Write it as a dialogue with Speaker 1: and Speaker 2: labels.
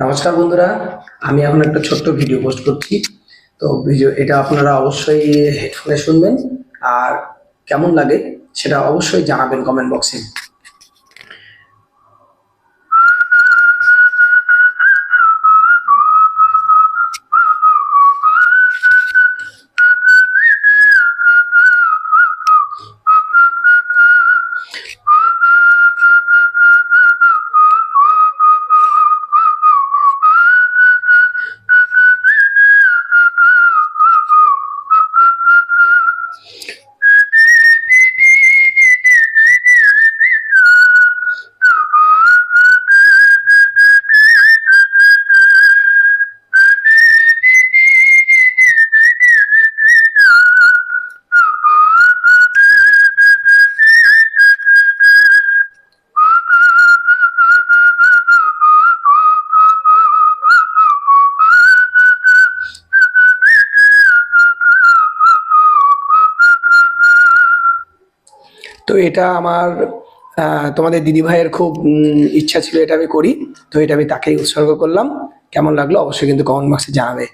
Speaker 1: নমস্কার বন্ধুরা, আমি এখন একটা ছোট্ট ভিডিও পোস্ট করছি। তো ভিডিও এটা আপনারা অবশ্যই হেডফোনে শুনবেন, আর কেমন লাগে সেটা অবশ্যই জানাবেন কমেন্ট বক্সে তো এটা আমার তোমাদের দিদিভাইয়ের খুব ইচ্ছা ছিল এটা আমি করি। তো এটা আমি তাকেই উৎসর্গ করলাম। কেমন লাগল অবশ্যই কিন্তু কমেন্ট বক্সে জানাবে।